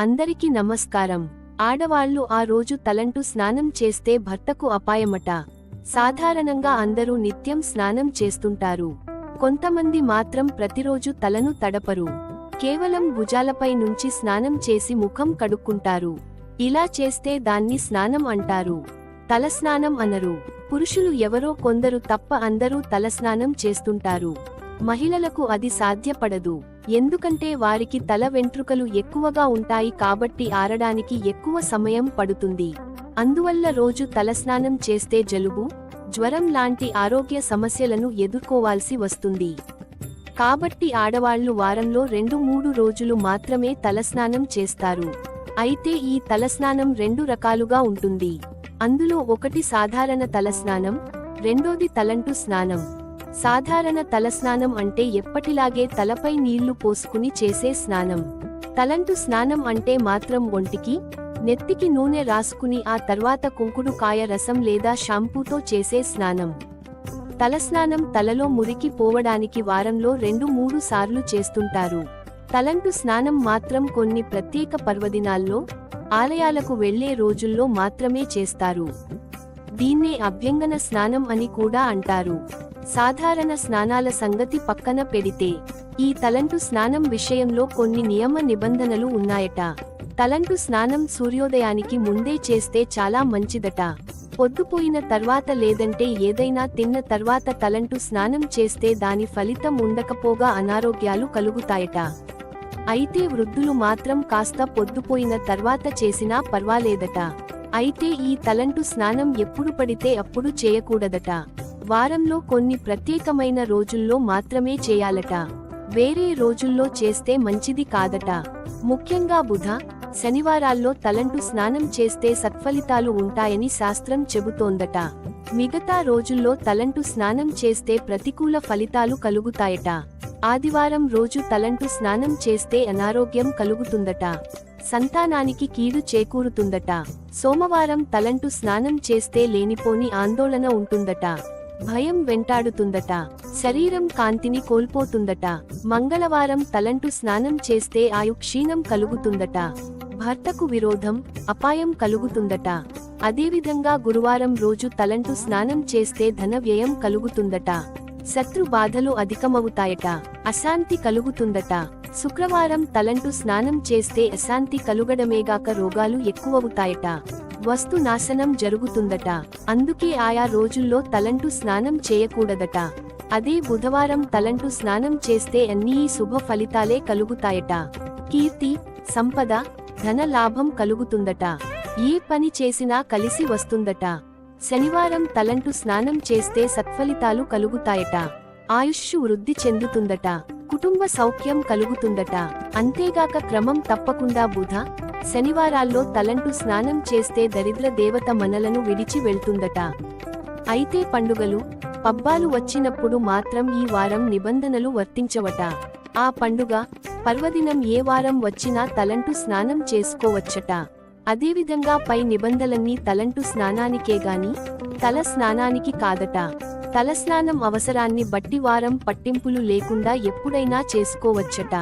అందరికీ నమస్కారం. ఆడవాళ్ళు ఆ రోజు తలంటూ స్నానం చేస్తే భర్తకు అపాయమట. సాధారణంగా అందరూ నిత్యం స్నానం చేస్తుంటారు. కొంతమంది మాత్రం ప్రతిరోజు తలను తడపరు. కేవలం భుజాలపై నుంచి స్నానం చేసి ముఖం కడుక్కుంటారు. ఇలా చేస్తే దాన్ని స్నానం అంటారు. తలస్నానం అనరు. పురుషులు ఎవరో కొందరు తప్ప అందరూ తలస్నానం చేస్తుంటారు. మహిళలకు అది సాధ్యపడదు. ఎందుకంటే వారికి తల వెంట్రుకలు ఎక్కువగా ఉంటాయి కాబట్టి ఆరడానికి ఎక్కువ సమయం పడుతుంది. అందువల్ల రోజు తలస్నానం చేస్తే జలుబు జ్వరం లాంటి ఆరోగ్య సమస్యలను ఎదుర్కోవాల్సి వస్తుంది. కాబట్టి ఆడవాళ్ళు వారంలో రెండు మూడు రోజులు మాత్రమే తలస్నానం చేస్తారు. అయితే ఈ తలస్నానం రెండు రకాలుగా ఉంటుంది. అందులో ఒకటి సాధారణ తలస్నానం రెండోది తలంటు స్నానం. సాధారణ తలస్నానం అంటే ఎప్పటిలాగే తలపై నీళ్ళు పోసుకుని చేసే స్నానం. తలంటు స్నానం అంటే మాత్రం ఒంటికి నెత్తికి నూనె రాసుకుని ఆ తర్వాత కుంకుడు కాయ రసం లేదా షాంపూతో చేసే స్నానం. తలస్నానం తలలో మురికి పోవడానికి వారంలో రెండు మూడు సార్లు చేస్తుంటారు. తలంటు స్నానం మాత్రం కొన్ని ప్రత్యేక పర్వదినాల్లో ఆలయాలకు వెళ్ళే రోజుల్లో మాత్రమే చేస్తారు. దీన్నే అభ్యంగన స్నానం అని కూడా అంటారు. సాధారణ స్నానాల సంగతి పక్కన పెడితే ఈ తలంటు స్నానం విషయంలో కొన్ని నియమ నిబంధనలు ఉన్నాయట. తలంటు స్నానం సూర్యోదయానికి ముందే చేస్తే చాలా మంచిదట. పొద్దుపోయిన తర్వాత లేదంటే ఏదైనా తిన్న తర్వాత తలంటు స్నానం చేస్తే దాని ఫలితం ఉండకపోగా అనారోగ్యాలు కలుగుతాయట. అయితే వృద్ధులు మాత్రం కాస్త పొద్దుపోయిన తర్వాత చేసినా పర్వాలేదట. అయితే ఈ తలంటు స్నానం ఎప్పుడు పడితే అప్పుడు చేయకూడదట. వారంలో కొన్ని ప్రత్యేకమైన రోజుల్లో మాత్రమే చేయాలట. వేరే రోజుల్లో చేస్తే మంచిది కాదట. ముఖ్యంగా బుధ శనివారాల్లో తలంటు స్నానం చేస్తే సత్ఫలితాలు ఉంటాయని శాస్త్రం చెబుతోందట. మిగతా రోజుల్లో తలంటు స్నానం చేస్తే ప్రతికూల ఫలితాలు కలుగుతాయట. ఆదివారం రోజు తలంటు స్నానం చేస్తే అనారోగ్యం కలుగుతుందట. సంతానానికి కీడు చేకూరుతుందట. సోమవారం తలంటు స్నానం చేస్తే లేనిపోని ఆందోళన ఉంటుందట. భయం వెంటాడుతుందట. శరీరం కాంతిని కోల్పోతుందట. మంగళవారం తలంటు స్నానం చేస్తే ఆయు క్షీణం కలుగుతుందట. భర్తకు విరోధం అపాయం కలుగుతుందట. అదేవిధంగా గురువారం రోజు తలంటు స్నానం చేస్తే ధన వ్యయం కలుగుతుందట. శత్రు బాధలు అధికమవుతాయట. అశాంతి కలుగుతుందట. శుక్రవారం తలంటు స్నానం చేస్తే అశాంతి కలుగడమేగాక రోగాలు ఎక్కువవుతాయట. వస్తు నాశనం జరుగుతుందట. అందుకే ఆయా రోజుల్లో తలంటు స్నానం చేయకూడదట. అదే బుధవారం తలంటు స్నానం చేస్తే అన్నీ శుభ ఫలితాలే కలుగుతాయట. కీర్తి సంపద ధన లాభం కలుగుతుందట. ఏ పని చేసినా కలిసి వస్తుందట. శనివారం తలంటు స్నానం చేస్తే సత్ఫలితాలు కలుగుతాయట. ఆయుష్ వృద్ధి చెందుతుందట. కుటుంబ సౌఖ్యం కలుగుతుందట. అంతేగాక క్రమం తప్పకుండా బుధ శనివారాల్లో తలంటు స్నానం చేస్తే దరిద్ర దేవత మనలను విడిచి వెళ్తుందట. అయితే పండుగలు పబ్బాలు వచ్చినప్పుడు మాత్రం ఈ వారం నిబంధనలు వర్తించవట. ఆ పండుగ పర్వదినం ఏ వారం వచ్చినా తలంటు స్నానం చేసుకోవచ్చట. అదేవిధంగా పై నిబంధనలన్నీ తలంటు స్నానానికే గాని తల స్నానానికి కాదట. తలస్నానం అవసరాన్ని బట్టి వారం పట్టింపులు లేకుండా ఎప్పుడైనా చేసుకోవచ్చట.